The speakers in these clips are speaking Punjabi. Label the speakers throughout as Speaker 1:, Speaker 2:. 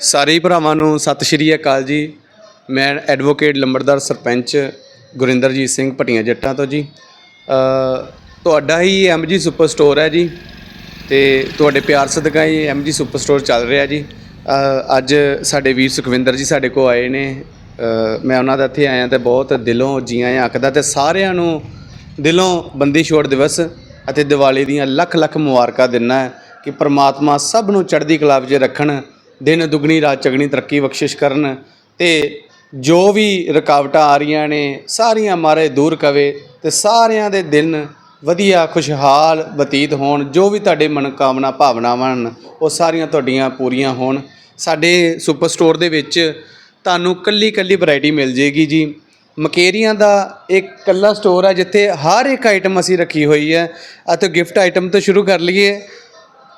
Speaker 1: ਸਾਰੇ ਹੀ ਭਰਾਵਾਂ ਨੂੰ ਸਤਿ ਸ਼੍ਰੀ ਅਕਾਲ ਜੀ। ਮੈਂ ਐਡਵੋਕੇਟ ਲੰਬੜਦਾਰ ਸਰਪੰਚ ਗੁਰਿੰਦਰਜੀਤ ਸਿੰਘ ਭਟੀਆਂ ਜੱਟਾਂ ਤੋਂ ਜੀ। ਤੁਹਾਡਾ ਹੀ ਐਮਜੀ ਸੁਪਰ ਸਟੋਰ ਹੈ ਜੀ ਤੇ ਤੁਹਾਡੇ ਪਿਆਰ ਸਦਕਾ ਹੀ ਐਮਜੀ ਸੁਪਰ ਸਟੋਰ ਚੱਲ ਰਿਹਾ ਜੀ। ਅੱਜ ਸਾਡੇ ਵੀਰ ਸੁਖਵਿੰਦਰ ਜੀ ਸਾਡੇ ਕੋਲ ਆਏ ਨੇ। ਮੈਂ ਉਹਨਾਂ ਦਾ ਇੱਥੇ ਆਇਆ ਤੇ ਬਹੁਤ ਦਿਲੋਂ ਜੀ ਆਇਆਂ ਆਖਦਾ ਤੇ ਸਾਰਿਆਂ ਨੂੰ ਦਿਲੋਂ ਬੰਦੀ ਛੋੜ ਦਿਵਸ ਅਤੇ ਦੀਵਾਲੀ ਦੀਆਂ ਲੱਖ ਲੱਖ ਮੁਬਾਰਕਾਂ ਦਿੰਨਾ ਕਿ ਪ੍ਰਮਾਤਮਾ ਸਭ ਨੂੰ ਚੜ੍ਹਦੀ ਕਲਾ ਵਿੱਚ ਰੱਖਣ ਦਿਨ ਦੁਗਣੀ, ਰਾਤ ਚਗਣੀ ਤਰੱਕੀ ਬਖਸ਼ਿਸ਼ ਕਰਨ ਤੇ ਜੋ ਵੀ ਰੁਕਾਵਟਾਂ ਆ ਰਹੀਆਂ ਨੇ, ਸਾਰੀਆਂ ਮਾਰੇ ਦੂਰ ਕਵੇ ਤੇ ਸਾਰਿਆਂ ਦੇ ਦਿਨ ਵਧੀਆ, ਖੁਸ਼ਹਾਲ ਬਤੀਤ ਹੋਣ, ਜੋ ਵੀ ਤੁਹਾਡੇ ਮਨੋਕਾਮਨਾ, ਭਾਵਨਾਵਾਂ ਹਨ, ਉਹ ਸਾਰੀਆਂ ਤੁਹਾਡੀਆਂ ਪੂਰੀਆਂ ਹੋਣ। ਸਾਡੇ ਸੁਪਰ ਸਟੋਰ ਦੇ ਵਿੱਚ ਤੁਹਾਨੂੰ ਕੱਲੀ ਕੱਲੀ ਵੈਰਾਈਟੀ ਮਿਲ ਜੇਗੀ ਜੀ। ਮਕੇਰੀਆਂ ਦਾ ਇੱਕ ਕੱਲਾ ਸਟੋਰ ਹੈ ਜਿੱਥੇ ਹਰ ਇੱਕ ਆਈਟਮ ਅਸੀਂ ਰੱਖੀ ਹੋਈ ਹੈ। ਅਤੇ ਗਿਫਟ ਆਈਟਮ ਤੋਂ ਸ਼ੁਰੂ ਕਰ ਲਈਏ।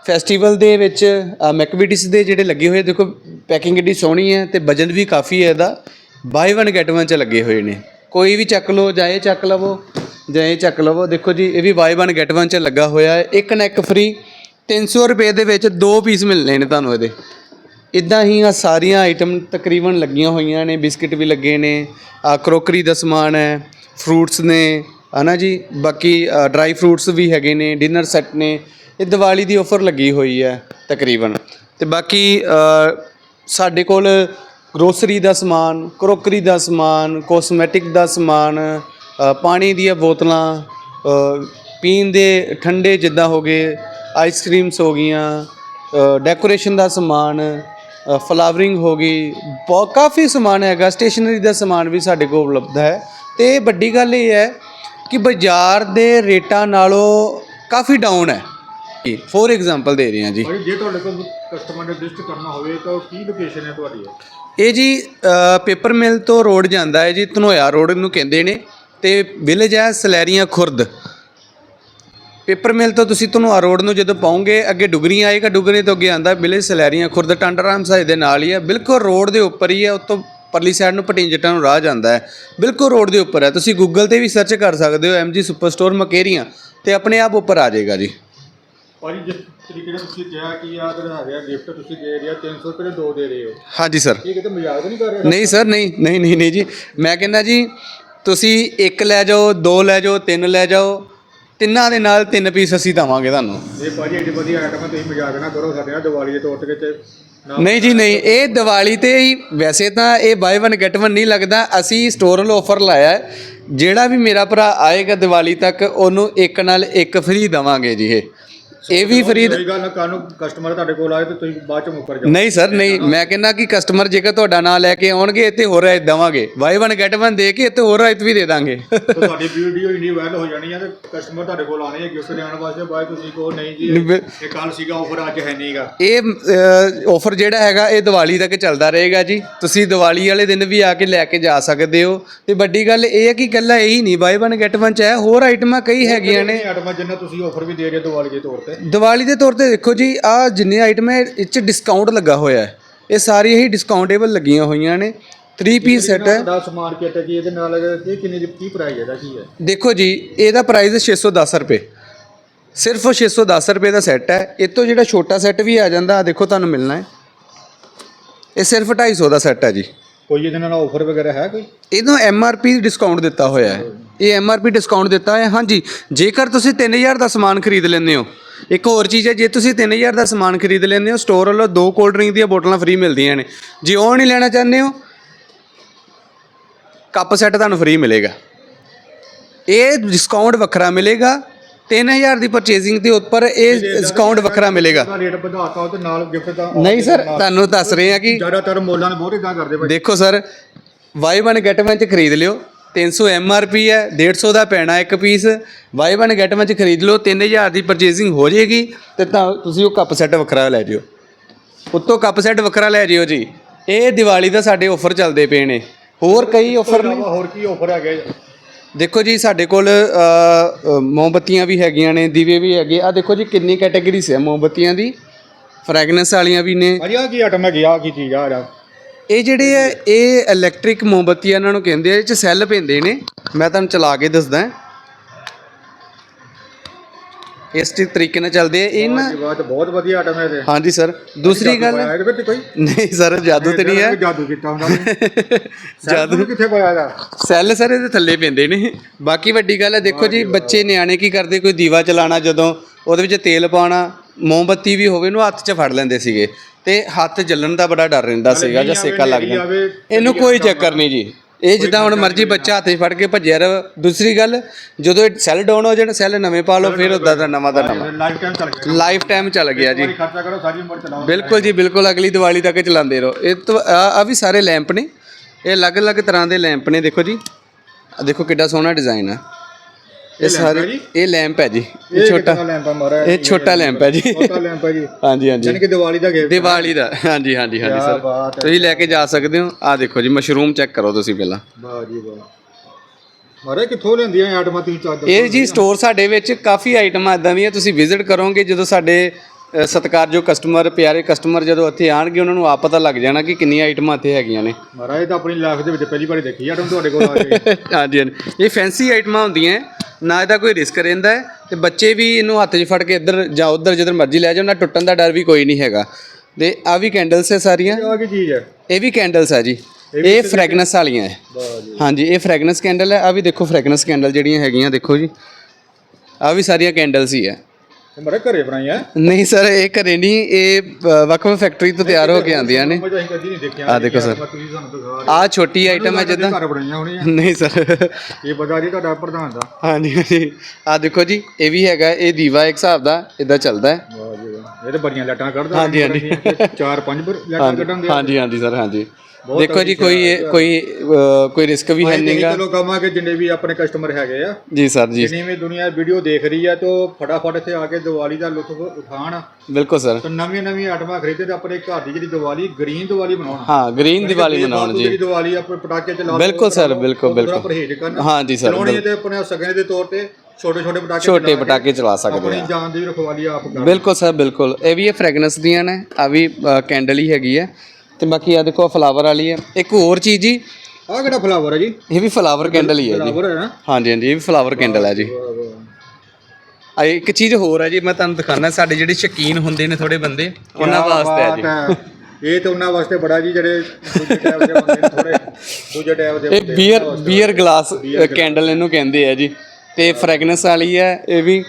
Speaker 1: ਫੈਸਟੀਵਲ ਦੇ ਵਿੱਚ ਮੈਕਵਿਟਿਸ ਦੇ ਜਿਹੜੇ ਲੱਗੇ ਹੋਏ, ਦੇਖੋ, ਪੈਕਿੰਗ ਏਡੀ ਸੋਹਣੀ ਹੈ ਤੇ ਬਜਟ ਵੀ ਕਾਫੀ ਹੈ ਇਹਦਾ। ਬਾਈ ਵਨ ਗੈਟ ਵਨ ਚ ਲੱਗੇ ਹੋਏ ਨੇ। ਕੋਈ ਵੀ ਚੱਕ ਲਓ, ਜਾਂ ਇਹ ਚੱਕ ਲਵੋ, ਜਾਂ ਇਹ ਚੱਕ ਲਵੋ, ਦੇਖੋ ਜੀ, ਇਹ ਵੀ ਬਾਈ ਵਨ ਗੈਟ ਵਨ ਚ ਲੱਗਾ ਹੋਇਆ ਹੈ। ਇੱਕ ਨਾ ਇੱਕ ਫ੍ਰੀ 300 ਰੁਪਏ ਦੇ ਵਿੱਚ ਦੋ ਪੀਸ ਮਿਲਣੇ ਨੇ ਤੁਹਾਨੂੰ ਇਹਦੇ। ਇਦਾਂ ਹੀ ਆ ਸਾਰੀਆਂ ਆਈਟਮ ਤਕਰੀਬਨ ਲੱਗੀਆਂ ਹੋਈਆਂ ਨੇ, ਬਿਸਕਿਟ ਵੀ ਲੱਗੇ ਨੇ, ਆ ਕਰੋਕਰੀ ਦਾ ਸਮਾਨ ਹੈ ਫਰੂਟਸ ਨੇ, ਹਨਾ ਜੀ? ਬਾਕੀ ਡਰਾਈ ਫਰੂਟਸ ਵੀ ਹੈਗੇ ਨੇ ਡਿਨਰ ਸੈੱਟ ਨੇ ਇਹ ਦੀਵਾਲੀ ਦੀ ਆਫਰ ਲੱਗੀ ਹੋਈ ਹੈ, ਤਕਰੀਬਨ। ਤੇ ਬਾਕੀ ਸਾਡੇ ਕੋਲ ਗਰੋਸਰੀ ਦਾ ਸਮਾਨ ਕਰੋਕਰੀ ਦਾ ਸਮਾਨ ਕੋਸਮੈਟਿਕ ਦਾ ਸਮਾਨ ਪਾਣੀ ਦੀਆਂ ਬੋਤਲਾਂ ਪੀਣ ਦੇ ਠੰਡੇ ਜਿੱਦਾਂ ਹੋ ਗਏ ਆਈਸਕ੍ਰੀਮਸ ਹੋ ਗਈਆਂ ਡੈਕੋਰੇਸ਼ਨ ਦਾ ਸਮਾਨ ਫਲਾਵਰਿੰਗ ਹੋ ਗਈ, ਬਹੁਤ ਕਾਫੀ ਸਮਾਨ ਹੈਗਾ ਸਟੇਸ਼ਨਰੀ ਦਾ ਸਮਾਨ ਵੀ ਸਾਡੇ ਕੋਲ ਉਪਲਬਧ ਹੈ। ਤੇ ਵੱਡੀ ਗੱਲ ਇਹ ਹੈ ਕਿ ਬਾਜ਼ਾਰ ਦੇ ਰੇਟਾਂ ਨਾਲੋਂ ਕਾਫੀ ਡਾਊਨ ਹੈ। ਫੋਰ ਐਗਜ਼ਾਮਪਲ ਦੇ ਰਹੇ ਹਾਂ ਜੀ।
Speaker 2: ਜੇ ਤੁਹਾਡੇ ਕੋਲ ਕਸਟਮਰ ਨੇ ਵਿਜ਼ਿਟ ਕਰਨਾ ਹੋਵੇ ਤਾਂ ਕੀ ਲੋਕੇਸ਼ਨ ਹੈ ਤੁਹਾਡੀ?
Speaker 1: ਇਹ ਜੀ ਪੇਪਰ ਮਿਲ ਤੋਂ ਰੋਡ ਜਾਂਦਾ ਹੈ ਜੀ ਧਨੋਇਆ ਰੋਡ ਨੂੰ ਕਹਿੰਦੇ ਨੇ ਤੇ ਵਿਲੇਜ ਹੈ ਸਲੈਰੀਆਂ ਖੁਰਦ। ਪੇਪਰ ਮਿਲ ਤੋਂ ਤੁਸੀਂ ਧਨੋਆ ਰੋਡ ਨੂੰ ਜਦੋਂ ਪਾਉਂਗੇ ਅੱਗੇ ਡੁਗਰੀ ਆਏਗਾ ਡੁਗਰੀ ਤੋਂ ਅੱਗੇ ਆਂਦਾ ਵਿਲੇਜ ਸਲੈਰੀਆਂ ਖੁਰਦ ਟਾਂਡਰਾਮ ਸਾਈਡ ਦੇ ਨਾਲ ਹੀ ਹੈ। ਬਿਲਕੁਲ ਰੋਡ ਦੇ ਉੱਪਰ ਹੀ ਹੈ ਉੱਤੋਂ ਪਰਲੀ ਸਾਈਡ ਨੂੰ ਭਟੀਂ ਜੱਟਾਂ ਨੂੰ ਰਾਹ ਜਾਂਦਾ ਹੈ। ਬਿਲਕੁਲ ਰੋਡ ਦੇ ਉੱਪਰ ਹੈ। ਤੁਸੀਂ ਗੂਗਲ ਤੇ ਵੀ ਸਰਚ ਕਰ ਸਕਦੇ ਹੋ ਐਮਜੀ ਸੁਪਰ ਸਟੋਰ ਮਕੇਰੀਆਂ ਤੇ ਆਪਣੇ ਆਪ ਉੱਪਰ ਆ ਜਾਏਗਾ ਜੀ।
Speaker 2: ਭਾਜੀ ਜਿਸ ਤਰੀਕੇ ਨਾਲ ਤੁਸੀਂ ਕਿਹਾ ਕਿ ਆਹ ਜਿਹੜਾ ਹੈਗਾ ਗਿਫਟ ਤੁਸੀਂ ਦੇ ਰਹੇ ਹੋ 300 ਰੁਪਏ ਦੇ ਦੋ ਦੇ ਰਹੇ ਹੋ।
Speaker 1: ਹਾਂਜੀ ਸਰ।
Speaker 2: ਇਹ ਕਿਤੇ ਮਜ਼ਾਕ ਤਾਂ ਨਹੀਂ ਕਰ ਰਹੇ?
Speaker 1: ਨਹੀਂ ਸਰ ਨਹੀਂ ਨਹੀਂ ਨਹੀਂ ਨਹੀਂ ਜੀ। ਮੈਂ ਕਹਿੰਦਾ ਜੀ ਤੁਸੀਂ ਇੱਕ ਲੈ ਜਾਓ ਦੋ ਲੈ ਜਾਓ ਤਿੰਨ ਲੈ ਜਾਓ ਤਿੰਨਾਂ ਦੇ ਨਾਲ ਤਿੰਨ ਪੀਸ ਅਸੀਂ ਦਵਾਂਗੇ ਤੁਹਾਨੂੰ।
Speaker 2: ਇਹ ਭਾਜੀ ਏਡੀ ਵਧੀਆ ਆਈਟਮ ਹੈ ਤੁਸੀਂ ਮਜ਼ਾਕ ਨਾ ਕਰੋ ਸਾਡੇ ਨਾਲ ਦੀਵਾਲੀ ਦੇ ਤੌਰ ਤੇ ਨਾ
Speaker 1: ਨਹੀਂ ਜੀ ਨਹੀਂ ਇਹ ਦੀਵਾਲੀ ਤੇ ਹੀ ਵੈਸੇ ਤਾਂ ਇਹ ਬਾਈ ਵਨ ਗੈਟ ਵਨ ਨਹੀਂ ਲੱਗਦਾ। ਅਸੀਂ ਸਟੋਰ ਵੱਲੋਂ ਆਫਰ ਲਾਇਆ ਹੈ। ਜਿਹੜਾ ਵੀ ਮੇਰਾ ਭਰਾ ਆਏਗਾ ਦੀਵਾਲੀ ਤੱਕ ਉਹਨੂੰ ਇੱਕ ਨਾਲ ਇੱਕ ਫ੍ਰੀ ਦਵਾਂਗੇ ਜੀ ਇਹ। ਇਹ ਵੀ ਫ੍ਰੀ
Speaker 2: ਕੋਈ ਗੱਲ ਨਾ ਕਾਨੂੰ ਕਸਟਮਰ ਤੁਹਾਡੇ ਕੋਲ ਆਏ ਤੇ ਤੁਸੀਂ ਬਾਅਦ ਚ ਮੁੱਕਰ ਜਾਓ।
Speaker 1: ਨਹੀਂ ਸਰ ਨਹੀਂ ਮੈਂ ਕਹਿੰਦਾ ਕਿ ਕਸਟਮਰ ਜੇਕਰ ਤੁਹਾਡਾ ਨਾਂ ਲੈ ਕੇ ਆਉਣਗੇ ਇੱਥੇ ਹੋਰ ਰਾਇਤ ਦੇਵਾਂਗੇ। ਬਾਈ ਵਨ ਗੈਟ ਵਨ ਦੇ ਕੇ ਇੱਥੇ ਹੋਰ ਰਾਇਤ ਵੀ ਦੇ ਦਾਂਗੇ।
Speaker 2: ਤੁਹਾਡੀ ਵੀਡੀਓ ਇੰਨੀ ਵਾਇਰਲ ਹੋ ਜਾਣੀ ਹੈ ਤੇ ਕਸਟਮਰ ਤੁਹਾਡੇ ਕੋਲ ਆਣੇ ਹੈ ਗਿਫਟ ਲੈਣ ਵਾਸਤੇ ਬਾਅਦ ਤੁਸੀਂ ਕਹੋ ਨਹੀਂ ਜੀ ਇਹ ਕੱਲ ਸੀਗਾ ਆਫਰ ਅੱਜ ਹੈ ਨਹੀਂਗਾ
Speaker 1: ਇਹ ਆਫਰ ਜਿਹੜਾ ਹੈਗਾ ਇਹ ਦੀਵਾਲੀ ਤੱਕ ਚੱਲਦਾ ਰਹੇਗਾ ਜੀ। ਤੁਸੀਂ ਦੀਵਾਲੀ ਵਾਲੇ ਦਿਨ ਵੀ ਆ ਕੇ ਲੈ ਕੇ ਜਾ ਸਕਦੇ ਹੋ। ਤੇ ਵੱਡੀ ਗੱਲ ਇਹ ਹੈ ਕਿ ਇਕੱਲਾ ਇਹੀ ਨਹੀਂ ਬਾਈ ਵਨ ਗੈਟ ਵਨ ਚ ਹੈ ਹੋਰ ਆਈਟਮਾਂ ਕਈ ਹੈਗੀਆਂ ਨੇ।
Speaker 2: ਆਈਟਮਾਂ ਜਿੰਨਾ ਤੁਸੀਂ ਆਫਰ ਵੀ ਦੇ ਰਹੇ ਦੀਵਾਲੀ ਦੇ ਤੌਰ ਤੇ?
Speaker 1: ਦੀਵਾਲੀ ਦੇ ਤੌਰ ਤੇ ਦੇਖੋ ਜੀ ਆ ਜਿੰਨੇ ਆਈਟਮ ਹੈ ਇਹ 'ਚ ਡਿਸਕਾਊਂਟ ਲੱਗਾ ਹੋਇਆ ਹੈ। ਇਹ ਸਾਰੀ ਹੀ ਡਿਸਕਾਊਂਟੇਬਲ ਲੱਗੀਆਂ ਹੋਈਆਂ ਨੇ। 3 ਪੀਸ ਸੈੱਟ ਹੈ।
Speaker 2: ਦਾ ਸਮਾਨ ਕਿਟ ਹੈ ਜੀ ਇਹਦੇ ਨਾਲ ਇਹ ਕਿੰਨੇ ਦੀ ਕੀ ਪ੍ਰਾਈਸ ਇਹਦਾ ਕੀ ਹੈ
Speaker 1: ਦੇਖੋ ਜੀ ਇਹਦਾ ਪ੍ਰਾਈਸ 610 ਰੁਪਏ। ਸਿਰਫ 610 ਰੁਪਏ ਦਾ ਸੈੱਟ ਹੈ। ਇਹ ਤੋਂ ਜਿਹੜਾ ਛੋਟਾ ਸੈੱਟ ਵੀ ਆ ਜਾਂਦਾ ਆ ਦੇਖੋ ਤੁਹਾਨੂੰ ਮਿਲਣਾ ਹੈ। ਇਹ ਸਿਰਫ 250 ਦਾ ਸੈੱਟ ਹੈ ਜੀ।
Speaker 2: ਕੋਈ ਇਹਦੇ ਨਾਲ ਆਫਰ ਵਗੈਰਾ ਹੈ ਕੋਈ?
Speaker 1: ਇਹਨੂੰ ਐਮਆਰਪੀ ਡਿਸਕਾਊਂਟ ਦਿੱਤਾ ਹੋਇਆ ਹੈ। ਇਹ ਐਮਆਰਪੀ ਡਿਸਕਾਊਂਟ ਦਿੱਤਾ ਹੈ। ਹਾਂਜੀ ਜੇਕਰ ਤੁਸੀਂ 3000 ਦਾ ਸਮਾਨ ਖਰੀਦ ਲੈਂਦੇ ਹੋ ਇੱਕ ਹੋਰ ਚੀਜ਼ ਹੈ ਜੇ ਤੁਸੀਂ 3000 ਦਾ ਸਮਾਨ ਖਰੀਦ ਲੈਂਦੇ ਹੋ ਸਟੋਰ ਵੱਲੋਂ ਦੋ ਕੋਲਡ ਡਰਿੰਕ ਦੀਆਂ ਬੋਤਲਾਂ ਫ੍ਰੀ ਮਿਲਦੀਆਂ ਨੇ। ਜੇ ਉਹ ਨਹੀਂ ਲੈਣਾ ਚਾਹੁੰਦੇ ਹੋ ਕੱਪ ਸੈੱਟ ਤੁਹਾਨੂੰ ਫ੍ਰੀ ਮਿਲੇਗਾ। ਇਹ ਡਿਸਕਾਊਂਟ ਵੱਖਰਾ ਮਿਲੇਗਾ 3000 ਦੀ ਪਰਚੇਜ਼ਿੰਗ ਦੇ ਉੱਪਰ ਇਹ ਡਿਸਕਾਊਂਟ ਵੱਖਰਾ ਮਿਲੇਗਾ।
Speaker 2: ਦਾ ਰੇਟ ਵਧਾਤਾ ਉਹ ਤੇ ਨਾਲ ਗਿਫਟ ਦਾ
Speaker 1: ਨਹੀਂ ਸਰ ਤੁਹਾਨੂੰ ਦੱਸ ਰਹੇ ਹਾਂ ਕਿ
Speaker 2: ਜ਼ਿਆਦਾਤਰ ਮੋਲਾਂ ਨੇ ਬਹੁਤ ਇਦਾਂ ਕਰਦੇ ਭਾਈ।
Speaker 1: ਦੇਖੋ sir buy one get one ਚ ਖਰੀਦ ਲਿਓ। 300 ਐਮਆਰਪੀ ਹੈ 150 ਦਾ ਪੈਣਾ ਇੱਕ piece buy one get one ਚ ਖਰੀਦ ਲਿਓ 3000 ਦੀ ਪਰਚੇਜ਼ਿੰਗ ਹੋ ਜਾਏਗੀ। ਤੇ ਤਾਂ ਤੁਸੀਂ ਉਹ ਕੱਪ ਸੈੱਟ ਵੱਖਰਾ ਲੈ ਜਿਓ। ਉੱਤੋਂ ਕੱਪ ਸੈੱਟ ਵੱਖਰਾ ਲੈ ਜਿਓ ਜੀ। ਇਹ ਦੀਵਾਲੀ ਦਾ ਸਾਡੇ ਆਫਰ ਚੱਲਦੇ ਪਏ ਨੇ। ਹੋਰ ਕਈ ਆਫਰ ਨੇ।
Speaker 2: ਹੋਰ ਕੀ ਆਫਰ ਹੈਗੇ
Speaker 1: ਦੇਖੋ ਜੀ ਸਾਡੇ ਕੋਲ ਮੋਮਬੱਤੀਆਂ ਵੀ ਹੈਗੀਆਂ ਨੇ ਦੀਵੇ ਵੀ ਹੈਗੇ। ਆ ਦੇਖੋ ਜੀ ਕਿੰਨੀ ਕੈਟਾਗਰੀਜ਼ ਹੈ ਮੋਮਬੱਤੀਆਂ ਦੀ। ਫ੍ਰੈਗਨੈਂਸ ਵਾਲੀਆਂ ਵੀ ਨੇ।
Speaker 2: ਭਾਜੀ ਆ ਕੀ ਆਈਟਮ ਹੈਗੀ? ਆ ਕੀ ਚੀਜ਼ ਆ ਆ
Speaker 1: ਇਹ ਜਿਹੜੇ ਹੈ ਇਹ ਇਲੈਕਟ੍ਰਿਕ ਮੋਮਬੱਤੀਆਂ ਇਹਨਾਂ ਨੂੰ ਕਹਿੰਦੇ ਆ ਇਹ ਚ ਸੈੱਲ ਪੈਂਦੇ ਨੇ। ਮੈਂ ਤੁਹਾਨੂੰ ਚਲਾ ਕੇ ਦੱਸਦਾ ਇਸ ਤਰੀਕੇ ਨਾਲ ਚੱਲਦੇ ਆ। ਇਹ ਨਾ
Speaker 2: ਇਹ ਬਾਤ ਬਹੁਤ ਵਧੀਆ ਆਟਮ ਹੈ ਇਹਦੇ
Speaker 1: ਹਾਂਜੀ ਸਰ ਦੂਸਰੀ ਗੱਲ
Speaker 2: ਪਾਇਆ ਇਹਦੇ ਵਿੱਚ ਕੋਈ?
Speaker 1: ਨਹੀਂ ਸਰ ਜਾਦੂ ਤੇ ਨਹੀਂ ਹੈ।
Speaker 2: ਜਾਦੂ ਕੀਤਾ ਹੁੰਦਾ ਨੇ
Speaker 1: ਜਾਦੂ
Speaker 2: ਜਾਦੂ ਕਿੱਥੇ ਪਾਇਆ ਦਾ
Speaker 1: ਸੈੱਲ ਸਰ ਇਹਦੇ ਥੱਲੇ ਪੈਂਦੇ ਨੇ। ਬਾਕੀ ਵੱਡੀ ਗੱਲ ਹੈ ਦੇਖੋ ਜੀ ਬੱਚੇ ਨਿਆਣੇ ਕੀ ਕਰਦੇ? ਕੋਈ ਦੀਵਾ ਚਲਾਣਾ ਜਦੋਂ ਉਹਦੇ ਵਿੱਚ ਤੇਲ ਪਾਉਣਾ ਮੋਮਬੱਤੀ ਵੀ ਹੋਵੇ ਨੂੰ ਹੱਥ 'ਚ ਫੜ ਲੈਂਦੇ ਸੀਗੇ। ਤੇ ਹੱਥ ਜਲਣ ਦਾ ਬੜਾ ਡਰ ਰਹਿੰਦਾ ਸੀਗਾ ਜਾਂ ਸੇਕਾ ਲੱਗ ਜਾਂਦਾ। ਇਹਨੂੰ ਕੋਈ ਚੱਕਰ ਨਹੀਂ ਜੀ। ਇਹ ਜਿੱਦਾਂ ਹੁਣ ਮਰਜ਼ੀ ਬੱਚਾ ਹੱਥ 'ਚ ਫੜ ਕੇ ਭੱਜਿਆ ਰਹੇ ਦੂਸਰੀ ਗੱਲ ਜਦੋਂ ਇਹ ਸੈੱਲ ਡਾਊਨ ਹੋ ਜਾਣ ਸੈੱਲ ਨਵੇਂ ਪਾ ਲਓ ਫਿਰ ਉਦਾਂ ਦਾ ਨਵਾਂ ਦਾ ਨਵਾਂ।
Speaker 2: ਲਾਈਫ ਟਾਈਮ ਚੱਲ ਗਿਆ।
Speaker 1: ਲਾਈਫ ਟਾਈਮ ਚੱਲ ਗਿਆ ਜੀ।
Speaker 2: ਕੋਈ ਖਰਚਾ ਕਰੋ ਸਾਰੀ ਉਮਰ ਚਲਾਓ।
Speaker 1: ਬਿਲਕੁਲ ਜੀ ਬਿਲਕੁਲ। ਅਗਲੀ ਦੀਵਾਲੀ ਤੱਕ ਚਲਾਉਂਦੇ ਰਹੋ। ਇਹ ਤੋਂ ਆ ਵੀ ਸਾਰੇ ਲੈਂਪ ਨੇ। ਇਹ ਅਲੱਗ-ਅਲੱਗ ਤਰ੍ਹਾਂ ਦੇ ਲੈਂਪ ਨੇ। ਦੇਖੋ ਜੀ। ਦੇਖੋ ਕਿੱਡਾ ਸੋਹਣਾ ਡਿਜ਼ਾਈਨ ਹੈ ਇਹ ਸਾਰੇ ਇਹ ਲੈਂਪ ਹੈ ਜੀ। ਇਹ ਛੋਟਾ
Speaker 2: ਲੈਂਪ ਮਾਰਾ
Speaker 1: ਇਹ ਛੋਟਾ ਲੈਂਪ ਹੈ ਜੀ।
Speaker 2: ਛੋਟਾ ਲੈਂਪ ਹੈ ਜੀ।
Speaker 1: ਹਾਂਜੀ ਹਾਂਜੀ।
Speaker 2: ਯਾਨੀ ਕਿ ਦੀਵਾਲੀ ਦਾ ਗਿਫਟ
Speaker 1: ਦੀਵਾਲੀ ਦਾ। ਹਾਂਜੀ ਹਾਂਜੀ ਹਾਂਜੀ ਸਰ।
Speaker 2: ਹੈ।
Speaker 1: ਤੁਸੀਂ ਲੈ ਕੇ ਜਾ ਸਕਦੇ ਹੋ। ਆ ਦੇਖੋ ਜੀ ਮਸ਼ਰੂਮ ਚੈੱਕ ਕਰੋ ਤੁਸੀਂ ਪਹਿਲਾਂ।
Speaker 2: ਵਾਹ ਜੀ ਵਾਹ। ਮਾਰੇ ਕਿੱਥੋਂ ਲੈਂਦੀਆਂ ਆਟਮਾਂ ਤੁਸੀਂ ਚਾਦਰ
Speaker 1: ਇਹ ਜੀ ਸਟੋਰ ਸਾਡੇ ਵਿੱਚ ਕਾਫੀ ਆਈਟਮਾਂ ਇਦਾਂ ਦੀਆਂ ਤੁਸੀਂ ਵਿਜ਼ਿਟ ਕਰੋਗੇ ਜਦੋਂ ਸਾਡੇ ਸਤਿਕਾਰਯੋਗ ਕਸਟਮਰ ਪਿਆਰੇ ਕਸਟਮਰ ਜਦੋਂ ਇੱਥੇ ਆਣਗੇ ਉਹਨਾਂ ਨੂੰ ਆਪ ਪਤਾ ਲੱਗ ਜਾਣਾ ਕਿ ਕਿੰਨੀਆਂ ਆਈਟਮਾਂ ਇੱਥੇ ਹੈਗੀਆਂ ਨੇ।
Speaker 2: ਮਾਰਾ ਇਹ ਤਾਂ ਆਪਣੀ ਲਾਈਫ ਦੇ ਵਿੱਚ ਪਹਿਲੀ ਵਾਰੀ ਦੇਖੀ ਆਟਮ ਤੁਹਾਡੇ ਕੋਲ ਆ ਕੇ।
Speaker 1: ਹਾਂਜੀ ਹਾਂਜੀ। ਇਹ ਫੈਂਸੀ ਆਈਟਮਾਂ ਹੁੰਦੀਆਂ ਹੈ, ਨਾ ਇਹਦਾ ਕੋਈ ਰਿਸਕ ਰਹਿੰਦਾ ਹੈ ਤੇ ਬੱਚੇ ਵੀ ਇਹਨੂੰ ਹੱਥ 'ਚ ਫੜ ਕੇ ਇੱਧਰ ਜਾਂ ਉੱਧਰ ਜਿੱਧਰ ਮਰਜ਼ੀ ਲੈ ਜਾਓ ਨਾ ਟੁੱਟਣ ਦਾ ਡਰ ਵੀ ਕੋਈ ਨਹੀਂ ਹੈਗਾ। ਤੇ ਆ ਵੀ ਕੈਂਡਲਸ ਹੈ ਸਾਰੀਆਂ।
Speaker 2: ਆ ਕੀ ਚੀਜ਼ ਹੈ?
Speaker 1: ਇਹ ਵੀ ਕੈਂਡਲਸ ਹੈ ਜੀ। ਇਹ ਫ੍ਰੈਗਨੈਂਸ ਵਾਲੀਆਂ ਹੈ। ਹਾਂਜੀ ਇਹ ਫ੍ਰੈਗਨੈਂਸ ਕੈਂਡਲ ਹੈ। ਆ ਵੀ ਦੇਖੋ ਫ੍ਰੈਗਨੈਂਸ ਕੈਂਡਲ ਜਿਹੜੀਆਂ ਹੈਗੀਆਂ ਦੇਖੋ ਜੀ। ਆ ਵੀ ਸਾਰੀਆਂ ਕੈਂਡਲਸ ਹੀ ਹੈ।
Speaker 2: ਇਹ ਮਾਰੇ ਘਰੇ ਬਣਾਈਆਂ?
Speaker 1: ਨਹੀਂ ਸਰ ਇਹ ਘਰੇ ਨਹੀਂ ਇਹ ਵੱਖ-ਵੱਖ ਫੈਕਟਰੀ ਤੋਂ ਤਿਆਰ ਹੋ ਕੇ ਆਉਂਦੀਆਂ ਨੇ।
Speaker 2: ਮੈਂ ਅਸੀਂ ਕਦੀ ਨਹੀਂ ਦੇਖਿਆ।
Speaker 1: ਆ ਦੇਖੋ ਸਰ।
Speaker 2: ਤੁਸੀਂ ਸਾਨੂੰ ਦਿਖਾ
Speaker 1: ਆ ਛੋਟੀ ਆਈਟਮ ਹੈ ਜਿੱਦਾਂ।
Speaker 2: ਘਰ ਬਣਾਈਆਂ ਹੋਣੀਆਂ।
Speaker 1: ਨਹੀਂ ਸਰ।
Speaker 2: ਇਹ ਪਤਾ ਜੀ ਤੁਹਾਡਾ ਪ੍ਰਧਾਨ ਦਾ।
Speaker 1: ਹਾਂਜੀ ਹਾਂਜੀ। ਆ ਦੇਖੋ ਜੀ ਇਹ ਵੀ ਹੈਗਾ ਇਹ ਦੀਵਾ ਇੱਕ ਹਿਸਾਬ ਦਾ ਇਦਾਂ ਚੱਲਦਾ ਹੈ।
Speaker 2: ਵਾਹ ਜੀ ਵਾਹ। ਇਹ ਤਾਂ ਬੜੀਆਂ ਲਾਈਟਾਂ ਕੱਢਦਾ।
Speaker 1: ਹਾਂਜੀ, ਹਾਂਜੀ।
Speaker 2: ਚਾਰ ਪੰਜ ਕੱਢਣ ਦੇ
Speaker 1: ਹਾਂਜੀ ਹਾਂਜੀ ਸਰ ਹਾਂਜੀ। ਦੇਖੋ ਜੀ ਕੋਈ ਕੋਈ ਅ, ਕੋਈ ਰਿਸਕ ਵੀ ਹੈ ਨਹੀਂਗਾ।
Speaker 2: ਚਲੋ ਕਹਾਂਗੇ ਜਿੰਨੇ ਵੀ ਆਪਣੇ ਕਸਟਮਰ ਹੈਗੇ ਆ।
Speaker 1: ਜੀ ਸਰ ਜੀ।
Speaker 2: ਜਿੰਨੀ ਵੀ ਦੁਨੀਆ ਵੀਡੀਓ ਦੇਖ ਰਹੀ ਆ ਤੇ ਉਹ ਫਟਾਫਟ ਇੱਥੇ ਆ ਕੇ ਦੀਵਾਲੀ ਦਾ ਲੁਤਫ ਉਠਾਣ
Speaker 1: ਬਿਲਕੁਲ ਸਰ।
Speaker 2: ਤੇ ਨਵੀਆਂ ਨਵੀਆਂ ਆਈਟਮਾਂ ਖਰੀਦੇ ਤੇ ਆਪਣੇ ਘਰ ਦੀ ਜਿਹੜੀ ਦੀਵਾਲੀ ਗ੍ਰੀਨ ਦੀਵਾਲੀ ਬਣਾਉਣ
Speaker 1: ਹਾਂ ਗ੍ਰੀਨ ਦੀਵਾਲੀ ਮਨਾਉਣ ਜੀ।
Speaker 2: ਜਿਹੜੀ ਦੀਵਾਲੀ ਆਪਣੇ ਪਟਾਕੇ ਚਲਾ
Speaker 1: ਬਿਲਕੁਲ ਸਰ ਬਿਲਕੁਲ
Speaker 2: ਥੋੜਾ
Speaker 1: ਬਿਲਕੁਲ।
Speaker 2: ਪਰਹੇਜ਼ ਕਰਨ।
Speaker 1: ਹਾਂਜੀ ਸਰ
Speaker 2: ਚਲਾਉਣੀ ਤੇ ਆਪਣੇ ਸਗਨੇ ਦੇ ਤੌਰ ਤੇ ਛੋਟੇ ਛੋਟੇ ਪਟਾਕੇ
Speaker 1: ਛੋਟੇ ਪਟਾਕੇ ਚਲਾ ਸਕਦੇ
Speaker 2: ਆਪਣੀ
Speaker 1: ਆ।
Speaker 2: ਜਾਨ ਦੀ ਰਖਵਾਲੀ ਆਪ ਕਰ
Speaker 1: ਬਿਲਕੁਲ ਸਰ ਬਿਲਕੁਲ। ਇਹ ਵੀ ਇਹ ਫ੍ਰੈਗਨੈਂਸ ਦੀਆਂ ਨੇ ਆ ਵੀ ਕੈਂਡਲ ਹੀ ਹੈਗੀ ਹੈ। ਤੇ ਬਾਕੀ ਆ ਦੇਖੋ ਫਲਾਵਰ ਵਾਲੀ ਹੈ ਇੱਕ ਹੋਰ ਚੀਜ਼ ਜੀ।
Speaker 2: ਆਹ ਕਿਹੜਾ ਫਲਾਵਰ ਹੈ ਜੀ?
Speaker 1: ਇਹ ਵੀ ਫਲਾਵਰ ਕੈਂਡਲ ਹੀ ਹੈ ਜੀ।
Speaker 2: ਫਲਾਵਰ ਹੈ ਨਾ?
Speaker 1: ਹਾਂਜੀ ਹਾਂਜੀ ਇਹ ਵੀ ਫਲਾਵਰ ਕੈਂਡਲ ਹੈ ਜੀ। ਆ ਇੱਕ ਚੀਜ਼ ਹੋਰ ਹੈ ਜੀ ਮੈਂ ਤੁਹਾਨੂੰ ਦਿਖਾਣਾ ਸਾਡੇ ਜਿਹੜੇ ਸ਼ਕੀਨ ਹੁੰਦੇ ਨੇ ਥੋੜੇ ਬੰਦੇ ਉਹਨਾਂ ਵਾਸਤੇ ਹੈ ਜੀ।
Speaker 2: ਇਹ ਤਾਂ ਉਹਨਾਂ ਵਾਸਤੇ ਬੜਾ ਜੀ ਜਿਹੜੇ ਦੂਜੇ ਟਾਈਪ ਦੇ ਬੰਦੇ ਨੇ ਥੋੜੇ ਦੂਜੇ ਟਾਈਪ ਦੇ
Speaker 1: ਇਹ ਬੀਅਰ ਬੀਅਰ ਗਲਾਸ ਕੈਂਡਲ ਇਹਨੂੰ ਕਹਿੰਦੇ ਆ ਜੀ। ਤੇ ਫ੍ਰੈਗਨੈਂਸ ਵਾਲੀ ਹੈ ਇਹ ਵੀ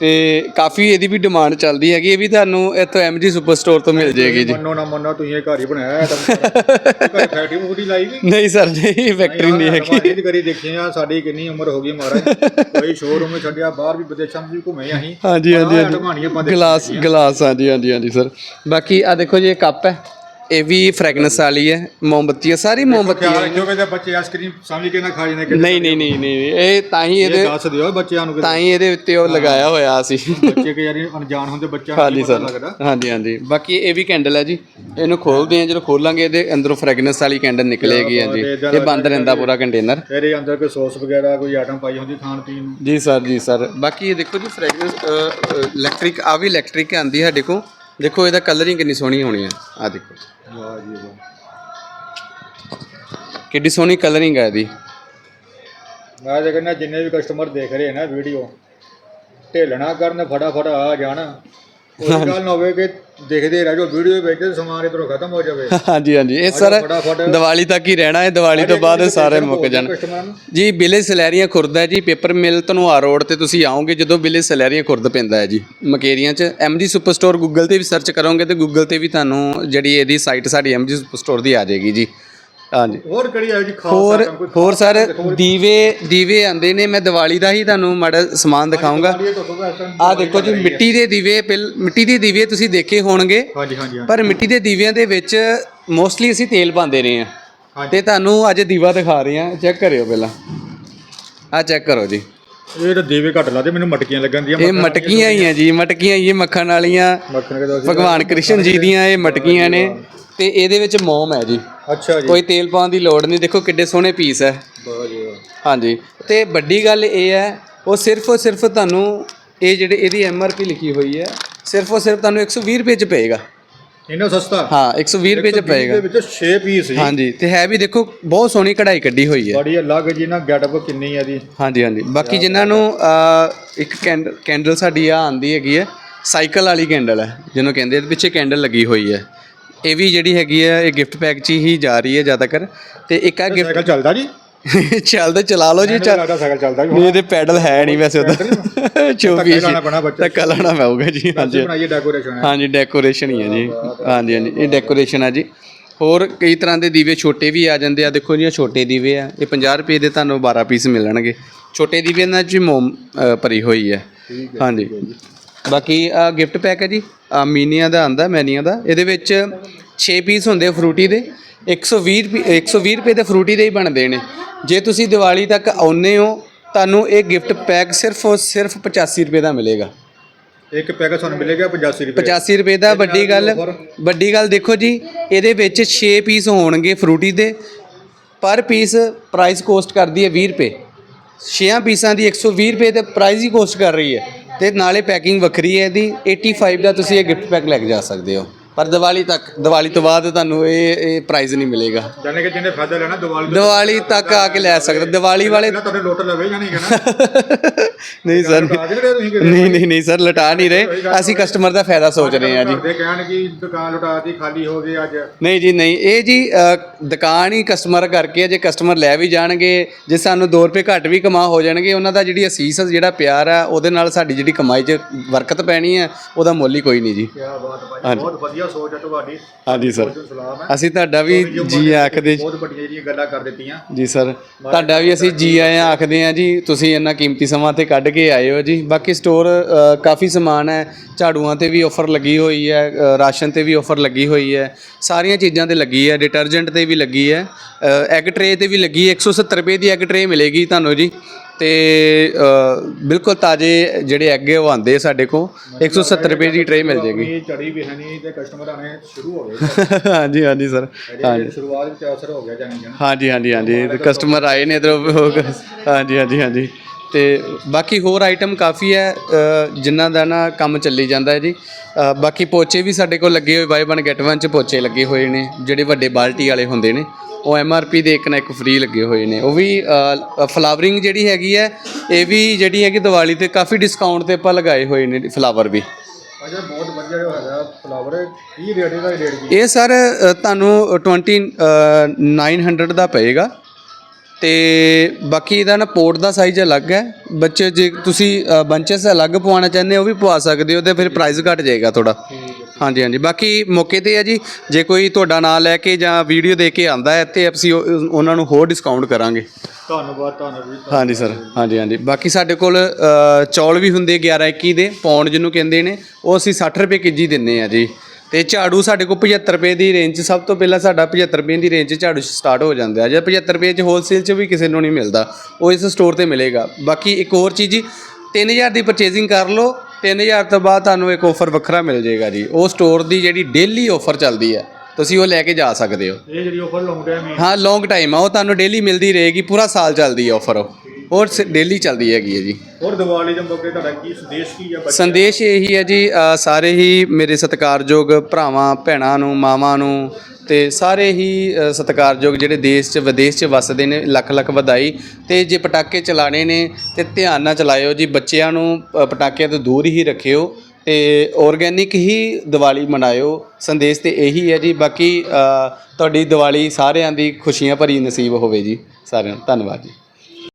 Speaker 1: ਤੇ ਕਾਫੀ ਇਹਦੀ ਵੀ ਡਿਮਾਂਡ ਚੱਲਦੀ ਹੈਗੀ ਇਹ ਵੀ ਤੁਹਾਨੂੰ ਇੱਥੋਂ ਐਮਜੀ ਸੁਪਰ ਸਟੋਰ ਤੋਂ ਮਿਲ ਜਾਏਗੀ ਜੀ।
Speaker 2: ਮੰਨੋ ਨਾ ਮੰਨੋ ਤੁਸੀਂ ਇਹ ਘਰ ਹੀ ਬਣਾਇਆ ਹੈ ਤਾਂ ਘਰ ਫੈਕਟਰੀ ਫੂਟੀ ਲਾਈ ਵੀ?
Speaker 1: ਨਹੀਂ ਸਰ ਜੀ ਫੈਕਟਰੀ ਨਹੀਂ ਹੈਗੀ।
Speaker 2: ਨਹੀਂ ਕਰੀ ਦੇਖੀ ਆ ਸਾਡੀ ਕਿੰਨੀ ਉਮਰ ਹੋ ਗਈ ਮਹਾਰਾਜ। ਕੋਈ ਸ਼ੋਰੂਮ ਛੱਡਿਆ ਬਾਹਰ ਵੀ ਵਿਦੇਸ਼ਾਂ ਵਿੱਚ ਘੁੰਮੇ ਅਸੀਂ।
Speaker 1: ਹਾਂਜੀ ਹਾਂਜੀ ਗਲਾਸ ਗਲਾਸ ਹਾਂਜੀ ਹਾਂਜੀ ਹਾਂਜੀ ਸਰ। ਬਾਕੀ ਆ ਦੇਖੋ ਜੀ ਇਹ ਕੱਪ ਹੈ। ਇਹ ਵੀ ਫ੍ਰੈਗਨੈਂਸ ਵਾਲੀ ਹੈ ਮੋਮਬੱਤੀ ਹੈ ਸਾਰੀ ਮੋਮਬੱਤੀ
Speaker 2: ਖਿਆਲ ਰੱਖਿਓ ਕਿ ਬੱਚੇ ਆਈਸਕ੍ਰੀਮ ਸਮਝ ਕੇ ਨਾ ਖਾ ਜਾਂਦੇ ਕਿ
Speaker 1: ਨਹੀਂ ਨਹੀਂ ਨਹੀਂ ਨਹੀਂ ਇਹ ਤਾਂ ਹੀ ਇਹਦੇ
Speaker 2: ਇਹ ਦੱਸ ਦਿਓ ਬੱਚਿਆਂ ਨੂੰ
Speaker 1: ਤਾਂ ਹੀ ਇਹਦੇ ਉੱਤੇ ਉਹ ਲਗਾਇਆ ਹੋਇਆ ਸੀ।
Speaker 2: ਬੱਚੇ ਕਿ ਯਾਰ ਅਣਜਾਣ ਹੁੰਦੇ ਬੱਚਿਆਂ ਨੂੰ ਨਹੀਂ ਪਤਾ ਲੱਗਦਾ।
Speaker 1: ਹਾਂਜੀ ਹਾਂਜੀ। ਬਾਕੀ ਇਹ ਵੀ ਕੈਂਡਲ ਹੈ ਜੀ। ਇਹਨੂੰ ਖੋਲਦੇ ਆ ਜਦੋਂ ਖੋਲਾਂਗੇ ਇਹਦੇ ਅੰਦਰੋਂ ਫ੍ਰੈਗਨੈਂਸ ਵਾਲੀ ਕੈਂਡਲ ਨਿਕਲੇਗੀ ਹਾਂਜੀ। ਇਹ ਬੰਦ ਰਹਿੰਦਾ ਪੂਰਾ ਕੰਟੇਨਰ
Speaker 2: ਇਹਦੇ ਅੰਦਰ ਕੋਈ ਸੌਸ ਵਗੈਰਾ ਕੋਈ ਆਈਟਮ ਪਾਈ ਹੁੰਦੀ ਖਾਣ ਪੀਣ। ਨੂੰ
Speaker 1: ਜੀ ਸਰ ਜੀ ਸਰ। ਬਾਕੀ ਇਹ ਦੇਖੋ ਜੀ ਫ੍ਰੈਗਨੈਂਸ ਇਲੈਕਟ੍ਰਿਕ ਆ ਵੀ ਇਲੈਕਟ੍ਰਿਕ ਆਂਦੀ ਹੈ ਦੇਖੋ ਦੇਖੋ ਇਹਦਾ ਕਲਰਿੰਗ ਕਿੰਨੀ ਸੋਹਣੀ ਹੋਣੀ ਹੈ ਆ ਦੇਖੋ।
Speaker 2: ਵਾਹ ਜੀ ਵਾਹ।
Speaker 1: ਕਿੰਨੀ ਸੋਹਣੀ ਕਲਰਿੰਗ ਹੈ ਇਹਦੀ।
Speaker 2: ਮੈਂ ਕਹਿੰਦਾ ਜਿੰਨੇ ਵੀ ਕਸਟਮਰ ਦੇਖ ਰਹੇ ਨਾ ਵੀਡੀਓ ਢੇਲਣਾ ਕਰਨ ਫਟਾਫਟ ਆ ਜਾਣ। ਕੋਈ ਗੱਲ ਨਾ ਹੋਵੇ ਕਿ ਦੇਖਦੇ ਰਹਿ ਜਾਓ ਵੀਡੀਓ ਵਿੱਚ ਤੇ ਸਮਾਨ ਇਧਰੋਂ ਖਤਮ ਹੋ ਜਾਵੇ।
Speaker 1: ਹਾਂਜੀ ਹਾਂਜੀ। ਇਹ ਸਰ ਦੀਵਾਲੀ ਤੱਕ ਹੀ ਰਹਿਣਾ ਹੈ। ਦੀਵਾਲੀ ਤੋਂ ਬਾਅਦ ਇਹ ਸਾਰੇ ਮੁੱਕ ਜਾਣ। ਜੀ ਵਿਲੇਜ ਸਲੈਰੀਆਂ ਖੁਰਦ ਹੈ ਜੀ। ਪੇਪਰ ਮਿਲ ਧਨੁਆ ਰੋਡ ਤੇ ਤੁਸੀਂ ਆਓਗੇ ਜਦੋਂ ਵਿਲੇਜ ਸਲੈਰੀਆਂ ਖੁਰਦ ਪੈਂਦਾ ਹੈ ਜੀ। ਮਕੇਰੀਆਂ ਚ ਐਮਜੀ ਸੁਪਰ ਸਟੋਰ ਗੂਗਲ ਤੇ ਵੀ ਸਰਚ ਕਰੋਗੇ ਤੇ ਗੂਗਲ ਤੇ ਵੀ ਤੁਹਾਨੂੰ ਜਿਹੜੀ ਇਹਦੀ ਸਾਈਟ ਸਾਡੀ ਐਮਜੀ ਸੁਪਰ ਸਟੋਰ ਦੀ ਆ ਜਾਏਗੀ ਜੀ। ਹਾਂਜੀ।
Speaker 2: ਹੋਰ ਕਿਹੜੀ ਹੈ ਜੀ ਖਾਸ
Speaker 1: ਹੋਰ
Speaker 2: ਕੋਈ
Speaker 1: ਹੋਰ ਸਰ ਦੀਵੇ ਦੀਵੇ ਆਂਦੇ ਨੇ ਮੈਂ ਦੀਵਾਲੀ ਦਾ ਹੀ ਤੁਹਾਨੂੰ ਮਾੜਾ ਸਮਾਨ ਦਿਖਾਉਂਗਾ
Speaker 2: ਇਸ
Speaker 1: ਆਹ ਦੇਖੋ ਜੀ ਮਿੱਟੀ ਦੇ ਦੀਵੇ ਪਹਿਲ- ਮਿੱਟੀ ਦੇ ਦੀਵੇ ਤੁਸੀਂ ਦੇਖੇ ਹੋਣਗੇ
Speaker 2: ਹਾਂਜੀ ਹਾਂਜੀ ਹਾਂਜੀ।
Speaker 1: ਪਰ ਮਿੱਟੀ ਦੇ ਦੀਵਿਆਂ ਦੇ ਵਿੱਚ ਮੋਸਟਲੀ ਅਸੀਂ ਤੇਲ ਪਾਉਂਦੇ ਰਹੇ ਹਾਂ।
Speaker 2: ਹਾਂਜੀ।
Speaker 1: ਤੇ ਤੁਹਾਨੂੰ ਅੱਜ ਦੀਵਾ ਦਿਖਾ ਰਹੇ ਹਾਂ ਚੈੱਕ ਕਰਿਓ ਪਹਿਲਾਂ। ਆਹ ਚੈੱਕ ਕਰੋ ਜੀ।
Speaker 2: ਇਹ ਤਾਂ ਦੇਵੇ ਘੱਟ ਲਾਦੇ ਮੈਨੂੰ ਮਟਕੀਆਂ ਲੱਗਣ ਦੀਆਂ
Speaker 1: ਇਹ ਮਟਕੀਆਂ ਹੀ ਆ ਜੀ ਮਟਕੀਆਂ ਹੀ ਇਹ ਮੱਖਣ ਵਾਲੀਆਂ।
Speaker 2: ਮੱਖਣ ਕੇ
Speaker 1: ਭਗਵਾਨ ਕ੍ਰਿਸ਼ਨ ਜੀ ਦੀਆਂ ਇਹ ਮਟਕੀਆਂ ਨੇ। ਤੇ ਇਹਦੇ ਵਿੱਚ ਮੋਮ ਹੈ ਜੀ।
Speaker 2: ਅੱਛਾ ਜੀ।
Speaker 1: ਕੋਈ ਤੇਲ ਪਾਉਣ ਦੀ ਲੋੜ ਨਹੀਂ ਦੇਖੋ ਕਿੱਡੇ ਸੋਹਣੇ ਪੀਸ ਹੈ।
Speaker 2: ਵਾਹ ਜੀ।
Speaker 1: ਹਾਂਜੀ। ਤੇ ਵੱਡੀ ਗੱਲ ਇਹ ਹੈ ਉਹ ਸਿਰਫ ਔਰ ਸਿਰਫ ਤੁਹਾਨੂੰ ਇਹ ਜਿਹੜੇ ਇਹਦੀ ਐਮ ਆਰ ਪੀ ਲਿਖੀ ਹੋਈ ਹੈ ਸਿਰਫ ਔਰ ਸਿਰਫ ਤੁਹਾਨੂੰ 120 ਰੁਪਏ ਚ ਪਏਗਾ।
Speaker 2: ਇਹਨਾਂ ਸਸਤਾ?
Speaker 1: ਹਾਂ 120 ਰੁਪਏ ਚ ਪਏਗਾ।
Speaker 2: ਦੇ ਵਿੱਚ 6 ਪੀਸ ਸੀ
Speaker 1: ਹਾਂਜੀ ਤੇ ਹੈ ਵੀ ਦੇਖੋ ਬਹੁਤ ਸੋਹਣੀ ਕਢਾਈ ਕੱਢੀ ਹੋਈ ਹੈ।
Speaker 2: ਬੜੀ ਅਲੱਗ ਜੀ ਨਾ ਗੈਟਅਪ ਕਿੰਨੀ ਆ ਦੀ
Speaker 1: ਹਾਂਜੀ ਹਾਂਜੀ। ਬਾਕੀ ਜਿਨ੍ਹਾਂ ਨੂੰ ਇੱਕ ਕੈਂਡ- ਕੈਂਡਲ ਸਾਡੀ ਆ ਆਂਦੀ ਹੈਗੀ ਹੈ ਸਾਈਕਲ ਵਾਲੀ ਕੈਂਡਲ ਹੈ ਜਿਹਨੂੰ ਕਹਿੰਦੇ ਆ, ਪਿੱਛੇ ਕੈਂਡਲ ਲੱਗੀ ਹੋਈ ਹੈ। ਇਹ ਵੀ ਜਿਹੜੀ ਹੈਗੀ ਹੈ ਇਹ ਗਿਫਟ ਪੈਕ 'ਚ ਹੀ ਜਾ ਰਹੀ ਹੈ ਜ਼ਿਆਦਾਤਰ। ਤੇ ਇੱਕ ਆ ਗਿਫਟ
Speaker 2: ਸਾਈਕਲ ਚੱਲਦਾ ਜੀ।
Speaker 1: ਚੱਲਦਾ ਚਲਾ ਲਓ ਜੀ
Speaker 2: ਮੈਨੂੰ
Speaker 1: ਚੱਲ।
Speaker 2: ਲੱਗਦਾ ਸਾਈਕਲ ਚੱਲਦਾ ਜੀ
Speaker 1: ਨਹੀਂ ਇਹਦੇ ਪੈਡਲ ਹੈ ਨਹੀਂ ਵੈਸੇ ਉਹਦਾ। ਚੋਬੀ
Speaker 2: ਲਾਉਣਾ ਪੈਣਾ ਬੱਚੇ।
Speaker 1: ਧੱਕਾ ਲਾਉਣਾ ਪਊਗਾ ਜੀ ਹਾਂਜੀ।
Speaker 2: ਬਣਾਈਏ ਡੈਕੋਰੇਸ਼ਨ
Speaker 1: ਹਾਂਜੀ ਡੈਕੋਰੇਸ਼ਨ ਹੀ ਹੈ ਜੀ। ਹਾਂਜੀ ਹਾਂਜੀ ਇਹ ਡੈਕੋਰੇਸ਼ਨ ਹੈ ਜੀ। ਹੋਰ ਕਈ ਤਰ੍ਹਾਂ ਦੇ ਦੀਵੇ ਛੋਟੇ ਵੀ ਆ ਜਾਂਦੇ ਆ। ਦੇਖੋ ਜੀ ਇਹ ਛੋਟੇ ਦੀਵੇ ਆ। ਇਹ 50 ਰੁਪਏ ਦੇ ਤੁਹਾਨੂੰ 12 ਪੀਸ ਮਿਲਣਗੇ। ਛੋਟੇ ਦੀਵੇ ਨਾਲ ਜੀ ਮੋਮ ਅ, ਭਰੀ ਹੋਈ ਹੈ। ਹਾਂਜੀ। ਬਾਕੀ ਆ ਗਿਫਟ ਪੈਕ ਹੈ ਜੀ। ਆ ਮੀਨੀਆਂ ਦਾ ਆਂਦਾ ਮੈਨੀਆਂ ਦਾ। ਇਹਦੇ ਵਿੱਚ 6 ਪੀਸ ਹੁੰਦੇ ਫਰੂਟੀ ਦੇ। 120 ਰੁਪਏ 120 ਰੁਪਏ ਦੇ ਫਰੂਟੀ ਦੇ ਹੀ ਬਣਦੇ ਨੇ। ਜੇ ਤੁਸੀਂ ਦੀਵਾਲੀ ਤੱਕ ਆਉਨੇ ਹੋ ਤੁਹਾਨੂੰ ਇਹ ਗਿਫਟ ਪੈਕ ਸਿਰਫ ਔਰ ਸਿਰਫ 85 ਰੁਪਏ ਦਾ ਮਿਲੇਗਾ।
Speaker 2: ਇੱਕ ਪੈਕੇਟ ਸਾਨੂੰ ਮਿਲੇਗਾ 85 ਰੁਪਏ।
Speaker 1: 85 ਰੁਪਏ ਦਾ ਵੱਡੀ ਗੱਲ ਵੱਡੀ ਗੱਲ ਦੇਖੋ ਜੀ ਇਹਦੇ ਵਿੱਚ 6 ਪੀਸ ਹੋਣਗੇ ਫਰੂਟੀ ਦੇ। ਪਰ ਪੀਸ ਪ੍ਰਾਈਸ ਕੋਸਟ ਕਰਦੀ ਹੈ 20 ਰੁਪਏ। 6 ਪੀਸਾਂ ਦੀ 120 ਰੁਪਏ ਤੇ ਪ੍ਰਾਈਸ ਹੀ ਕੋਸਟ ਕਰ ਰਹੀ ਹੈ। ਤੇ ਨਾਲੇ ਪੈਕਿੰਗ ਵੱਖਰੀ ਹੈ ਇਹਦੀ 85 ਦਾ ਤੁਸੀਂ ਇਹ ਗਿਫਟ ਪੈਕ ਲੈ ਕੇ ਜਾ ਸਕਦੇ ਹੋ। ਪਰ ਦੀਵਾਲੀ ਤੱਕ ਦੀਵਾਲੀ ਤੋਂ ਬਾਅਦ ਤੁਹਾਨੂੰ ਇਹ ਇਹ ਪ੍ਰਾਈਸ ਨਹੀਂ ਮਿਲੇਗਾ।
Speaker 2: ਜਾਨੇ ਕਿ ਜਿਹਨੇ ਫਾਇਦਾ ਲੈਣਾ ਦੀਵਾਲੀ ਤੋਂ
Speaker 1: ਦੀਵਾਲੀ ਤੱਕ ਆ ਕੇ ਲੈ ਸਕਦੇ ਦੀਵਾਲੀ ਵਾਲੇ
Speaker 2: ਤੁਹਾਡੇ ਲੋਟ ਲਵੇ ਜਾਂ ਨਹੀਂ ਕਹਿਣਾ
Speaker 1: ਨਹੀਂ ਸਰ ਨਹੀਂ ਨਹੀਂ ਨਹੀਂ ਸਰ ਲਟਾ ਨਹੀਂ ਰਹੇ। ਅਸੀਂ ਕਸਟਮਰ ਦਾ ਫਾਇਦਾ ਸੋਚ ਰਹੇ ਹਾਂ ਜੀ।
Speaker 2: ਕਰਦੇ ਕਹਿਣ ਕਿ ਦੁਕਾਨ ਲੁਟਾਤੀ ਖਾਲੀ ਹੋ ਗਈ ਅੱਜ।
Speaker 1: ਨਹੀਂ ਜੀ ਨਹੀਂ ਇਹ ਜੀ ਦੁਕਾਨ ਹੀ ਕਸਟਮਰ ਕਰਕੇ। ਜੇ ਕਸਟਮਰ ਲੈ ਵੀ ਜਾਣਗੇ। ਜੇ ਸਾਨੂੰ 2 ਰੁਪਏ ਘੱਟ ਵੀ ਕਮਾ ਹੋ ਜਾਣਗੇ ਉਹਨਾਂ ਦਾ ਜਿਹੜੀ ਅਸੀਸ ਜਿਹੜਾ ਪਿਆਰ ਆ ਉਹਦੇ ਨਾਲ ਸਾਡੀ ਜਿਹੜੀ ਕਮਾਈ 'ਚ ਬਰਕਤ ਪੈਣੀ ਹੈ ਉਹਦਾ ਮੁੱਲ ਹੀ ਕੋਈ ਨਹੀਂ ਜੀ।
Speaker 2: ਕੀ ਬਾਤ ਭਾਈ ਬਹੁਤ ਵਧੀਆ ਸੋਚ ਹੈ ਤੁਹਾਡੀ।
Speaker 1: ਹਾਂਜੀ ਸਰ।
Speaker 2: ਬਹੁਤ ਸਲਾਮ ਹੈ।
Speaker 1: ਅਸੀਂ ਤੁਹਾਡਾ ਵੀ ਜੀ ਆਖਦੇ
Speaker 2: ਬਹੁਤ ਵੱਡੀਆਂ ਜਿਹੜੀਆਂ ਗੱਲਾਂ ਕਰ ਦਿੱਤੀਆਂ।
Speaker 1: ਜੀ ਸਰ। ਤੁਹਾਡਾ ਵੀ ਅਸੀਂ ਜੀ ਆਇਆਂ ਆਖਦੇ ਹਾਂ ਜੀ ਤੁਸੀਂ ਇੰਨਾ ਕੀਮਤੀ ਸਮਾਂ ਤੇ ਕੱਢ ਕੇ ਆਏ ਹੋ ਜੀ। ਬਾਕੀ ਸਟੋਰ ਕਾਫੀ ਸਮਾਨ ਹੈ। ਝਾੜੂਆਂ ਤੇ ਵੀ ਆਫਰ ਲੱਗੀ ਹੋਈ ਹੈ ਰਾਸ਼ਨ ਤੇ ਵੀ ਆਫਰ ਲੱਗੀ ਹੋਈ ਹੈ। ਸਾਰੀਆਂ ਚੀਜ਼ਾਂ ਤੇ ਲੱਗੀ ਹੈ ਡਿਟਰਜੈਂਟ ਤੇ ਵੀ ਲੱਗੀ ਹੈ। ਐਗ ਟਰੇ ਤੇ ਵੀ ਲੱਗੀ ਹੈ। 170 ਰੁਪਏ ਦੀ ਐਗ ਟਰੇ ਮਿਲੇਗੀ ਤੁਹਾਨੂੰ ਜੀ। ਤੇ ਬਿਲਕੁਲ ਤਾਜ਼ੇ ਜਿਹੜੇ ਐਗ ਉਹ ਆਉਂਦੇ ਆ ਸਾਡੇ ਕੋਲ। 170 ਰੁਪਏ ਦੀ ਟਰੇ ਮਿਲ ਜੇਗੀ
Speaker 2: ਇਹ ਚੜੀ ਵੀ ਹੈ ਨਹੀਂ ਤੇ ਕਸਟਮਰ ਆਣੇ ਸ਼ੁਰੂ ਹੋ ਗਏ।
Speaker 1: ਹਾਂਜੀ ਹਾਂਜੀ ਸਰ
Speaker 2: ਹਾਂਜੀ। ਸ਼ੁਰੂਆਤ ਵਿੱਚ ਅਸਰ ਹੋ ਗਿਆ ਜਾਨੀ ਜਾਨ
Speaker 1: ਹਾਂਜੀ ਹਾਂਜੀ ਹਾਂਜੀ ਕਸਟਮਰ ਆਏ ਨੇ ਇਧਰੋਂ ਹਾਂਜੀ ਹਾਂਜੀ ਹਾਂਜੀ। ਤੇ ਬਾਕੀ ਹੋਰ ਆਈਟਮ ਕਾਫੀ ਹੈ ਜਿਨ੍ਹਾਂ ਦਾ ਨਾ ਕੰਮ ਚੱਲੀ ਜਾਂਦਾ ਹੈ ਜੀ। ਬਾਕੀ ਪੋਚੇ ਵੀ ਸਾਡੇ ਕੋਲ ਲੱਗੇ ਹੋਏ ਬਾਈ ਬਣ ਗੈਟ ਵਨ ਚ ਪੋਚੇ ਲੱਗੇ ਹੋਏ ਨੇ ਜਿਹੜੇ ਵੱਡੇ ਬਾਲਟੀ ਵਾਲੇ ਹੁੰਦੇ ਨੇ। ਉਹ ਐਮ ਆਰ ਪੀ ਦੇ ਇੱਕ ਨਾ ਇੱਕ ਫ੍ਰੀ ਲੱਗੇ ਹੋਏ ਨੇ। ਉਹ ਵੀ ਫਲਾਵਰਿੰਗ ਜਿਹੜੀ ਹੈਗੀ ਹੈ ਇਹ ਵੀ ਜਿਹੜੀ ਹੈਗੀ ਦੀਵਾਲੀ ਤੇ ਕਾਫੀ ਡਿਸਕਾਊਂਟ ਤੇ ਆਪਾਂ ਲਗਾਏ ਹੋਏ ਨੇ ਫਲਾਵਰ ਵੀ।
Speaker 2: ਅਜਾ ਬਹੁਤ ਵਧੀਆ ਜੋ ਹੈਗਾ ਫਲਾਵਰ ਕੀ ਰੇਟ ਇਹਦਾ ਰੇਟ ਕੀ?
Speaker 1: ਇਹ ਸਰ ਤੁਹਾਨੂੰ 2900 ਦਾ ਪਏਗਾ। ਤੇ ਬਾਕੀ ਇਹਦਾ ਨਾ ਪੋਰਟ ਦਾ ਸਾਈਜ਼ ਅਲੱਗ ਹੈ। ਬੱਚੇ ਜੇ ਤੁਸੀਂ ਬੰਚਸ ਅਲੱਗ ਪਵਾਉਣਾ ਚਾਹੁੰਦੇ ਹੋ ਉਹ ਵੀ ਪਵਾ ਸਕਦੇ ਹੋ ਤੇ ਫਿਰ ਪ੍ਰਾਈਸ ਘਟ ਜਾਏਗਾ ਥੋੜਾ ਹਾਂਜੀ ਹਾਂਜੀ। ਬਾਕੀ ਮੌਕੇ ਤੇ ਹੈ ਜੀ ਜੇ ਕੋਈ ਤੁਹਾਡਾ ਨਾਂ ਲੈ ਕੇ ਜਾਂ ਵੀਡੀਓ ਦੇ ਕੇ ਆਂਦਾ ਹੈ ਤੇ ਅਸੀਂ ਉਹ- ਉਹਨਾਂ ਨੂੰ ਹੋਰ ਡਿਸਕਾਊਂਟ ਕਰਾਂਗੇ।
Speaker 2: ਧੰਨਵਾਦ ਧੰਨਵਾਦ ਜੀ
Speaker 1: ਹਾਂਜੀ ਸਰ। ਹਾਂਜੀ ਹਾਂਜੀ। ਬਾਕੀ ਸਾਡੇ ਕੋਲ ਅ, ਚੌਲ ਵੀ ਹੁੰਦੇ 11 21 ਦੇ ਪੌਂਡ ਜਿਹਨੂੰ ਕਹਿੰਦੇ ਨੇ ਉਹ ਅਸੀਂ 60 ਰੁਪਏ ਕੇਜੀ ਦਿੰਨੇ ਆ ਜੀ। ਤੇ ਝਾੜੂ ਸਾਡੇ ਕੋਲ 75 ਰੁਪਏ ਦੀ ਰੇਂਜ 'ਚ ਸਭ ਤੋਂ ਪਹਿਲਾਂ ਸਾਡਾ 75 ਰੁਪਏ ਦੀ ਰੇਂਜ 'ਚ ਝਾੜੂ ਸਟਾਰਟ ਹੋ ਜਾਂਦਾ ਹੈ। ਜੇ 75 ਰੁਪਏ 'ਚ ਹੋਲਸੇਲ 'ਚ ਵੀ ਕਿਸੇ ਨੂੰ ਨਹੀਂ ਮਿਲਦਾ ਉਹ ਇਸ ਸਟੋਰ ਤੇ ਮਿਲੇਗਾ। ਬਾਕੀ ਇੱਕ ਹੋਰ ਚੀਜ਼ ਜੀ 3000 ਦੀ ਪਰਚੇਜ਼ਿੰਗ ਕਰ ਲਓ 3000 ਤੋਂ ਬਾਅਦ ਤੁਹਾਨੂੰ ਇੱਕ ਆਫਰ ਵੱਖਰਾ ਮਿਲ ਜਾਏਗਾ ਜੀ। ਉਹ ਸਟੋਰ ਦੀ ਜਿਹੜੀ ਡੇਲੀ ਆਫਰ ਚੱਲਦੀ ਹੈ ਤੁਸੀਂ ਉਹ ਲੈ ਕੇ ਜਾ ਸਕਦੇ ਹੋ।
Speaker 2: ਇਹ ਜਿਹੜੀ ਆਫਰ ਲੌਂਗ ਟਾਈਮ ਹੈ।
Speaker 1: ਹਾਂ ਲੌਂਗ ਟਾਈਮ ਆ ਉਹ ਤੁਹਾਨੂੰ ਡੇਲੀ ਮਿਲਦੀ ਰਹੇਗੀ ਪੂਰਾ ਸਾਲ ਚੱਲਦੀ ਹੈ ਆਫਰ ਉਹ ਹੋਰ ਡੇਲੀ ਚੱਲਦੀ ਹੈਗੀ ਹੈ ਜੀ।
Speaker 2: ਹੋਰ ਦੀਵਾਲੀ ਦੇ ਮੌਕੇ ਤੁਹਾਡਾ ਕੀ ਸੰਦੇਸ਼ ਕੀ ਹੈ
Speaker 1: ਸੰਦੇਸ਼ ਇਹੀ ਹੈ ਜੀ ਅ, ਸਾਰੇ ਹੀ ਮੇਰੇ ਸਤਿਕਾਰਯੋਗ ਭਰਾਵਾਂ ਭੈਣਾਂ ਨੂੰ ਮਾਵਾਂ ਨੂੰ ਤੇ ਸਾਰੇ ਹੀ ਸਤਿਕਾਰਯੋਗ ਜਿਹੜੇ ਦੇਸ਼ 'ਚ, ਵਿਦੇਸ਼ 'ਚ ਵੱਸਦੇ ਨੇ, ਲੱਖ ਲੱਖ ਵਧਾਈ। ਤੇ ਜੇ ਪਟਾਕੇ ਚਲਾਣੇ ਨੇ, ਤੇ ਧਿਆਨ ਨਾਲ ਚਲਾਇਓ ਜੀ। ਬੱਚਿਆਂ ਨੂੰ ਪਟਾਕਿਆਂ ਤੋਂ ਦੂਰ ਹੀ ਰੱਖਿਓ ਤੇ ਆਰਗੈਨਿਕ ਹੀ ਦੀਵਾਲੀ ਮਨਾਇਓ। ਸੰਦੇਸ਼ ਤੇ ਇਹੀ ਹੈ ਜੀ। ਬਾਕੀ ਤੁਹਾਡੀ ਦੀਵਾਲੀ ਸਾਰਿਆਂ ਦੀ ਖੁਸ਼ੀਆਂ ਭਰੀ ਨਸੀਬ ਹੋਵੇ ਜੀ। ਸਾਰਿਆਂ ਨੂੰ ਧੰਨਵਾਦ ਜੀ।